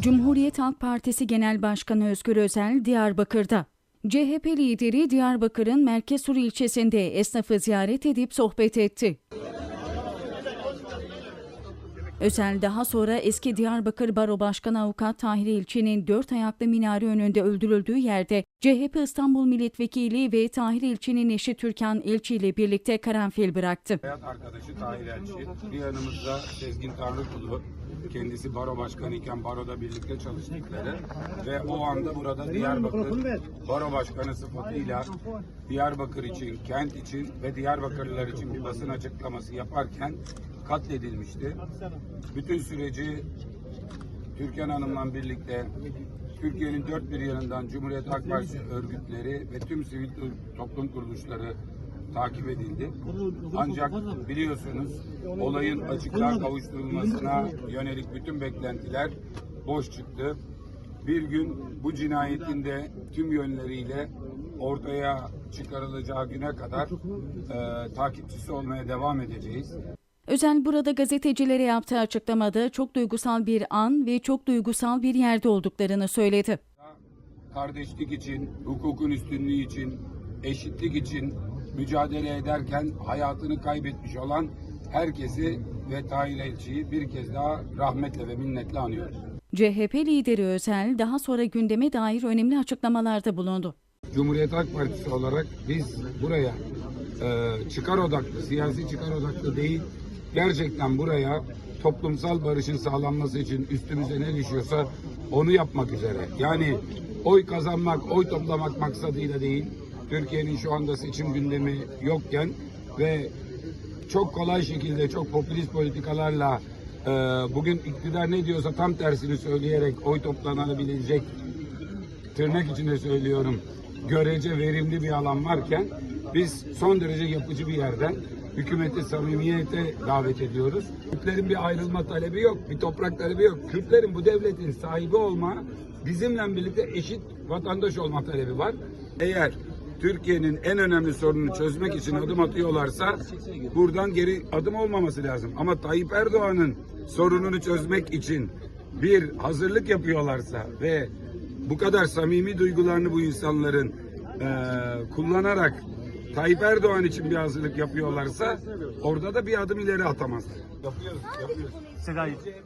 Cumhuriyet Halk Partisi Genel Başkanı Özgür Özel Diyarbakır'da. CHP lideri Diyarbakır'ın Merkezur ilçesinde esnafı ziyaret edip sohbet etti. Özel daha sonra eski Diyarbakır Baro Başkanı Avukat Tahir İlçi'nin dört ayaklı minare önünde öldürüldüğü yerde CHP İstanbul Milletvekili ve Tahir İlçi'nin eşi Türkan İlçi ile birlikte karanfil bıraktı. Hayat arkadaşı Tahir Elçi. Bir yanımızda Sezgin Tanrıkulu. Kendisi baro başkanı iken baroda birlikte çalıştıkları ve o anda burada Diyarbakır baro başkanı sıfatıyla Diyarbakır için, kent için ve Diyarbakırlılar için bir basın açıklaması yaparken katledilmişti. Bütün süreci Türkan Hanım'la birlikte Türkiye'nin dört bir yanından Cumhuriyet Halk Partisi örgütleri ve tüm sivil toplum kuruluşları takip edildi. Ancak biliyorsunuz olayın açıklığa kavuşturulmasına yönelik bütün beklentiler boş çıktı. Bir gün bu cinayetin de tüm yönleriyle ortaya çıkarılacağı güne kadar e, takipçisi olmaya devam edeceğiz. Özel burada gazetecilere yaptığı açıklamada çok duygusal bir an ve çok duygusal bir yerde olduklarını söyledi. kardeşlik için, hukukun üstünlüğü için, eşitlik için mücadele ederken hayatını kaybetmiş olan herkesi ve Tahir Elçi'yi bir kez daha rahmetle ve minnetle anıyoruz. CHP lideri Özel daha sonra gündeme dair önemli açıklamalarda bulundu. Cumhuriyet Halk Partisi olarak biz buraya e, çıkar odaklı, siyasi çıkar odaklı değil, gerçekten buraya toplumsal barışın sağlanması için üstümüze ne düşüyorsa onu yapmak üzere. Yani oy kazanmak, oy toplamak maksadıyla değil, Türkiye'nin şu anda seçim gündemi yokken ve çok kolay şekilde çok popülist politikalarla e, bugün iktidar ne diyorsa tam tersini söyleyerek oy toplanabilecek tırnak içinde söylüyorum görece verimli bir alan varken biz son derece yapıcı bir yerden hükümeti samimiyete davet ediyoruz. Kürtlerin bir ayrılma talebi yok, bir toprak talebi yok. Kürtlerin bu devletin sahibi olma, bizimle birlikte eşit vatandaş olma talebi var. Eğer Türkiye'nin en önemli sorununu çözmek için adım atıyorlarsa buradan geri adım olmaması lazım. Ama Tayyip Erdoğan'ın sorununu çözmek için bir hazırlık yapıyorlarsa ve bu kadar samimi duygularını bu insanların eee, kullanarak Tayyip Erdoğan için bir hazırlık yapıyorlarsa orada da bir adım ileri atamazlar. Yapıyoruz, yapıyoruz. Belediye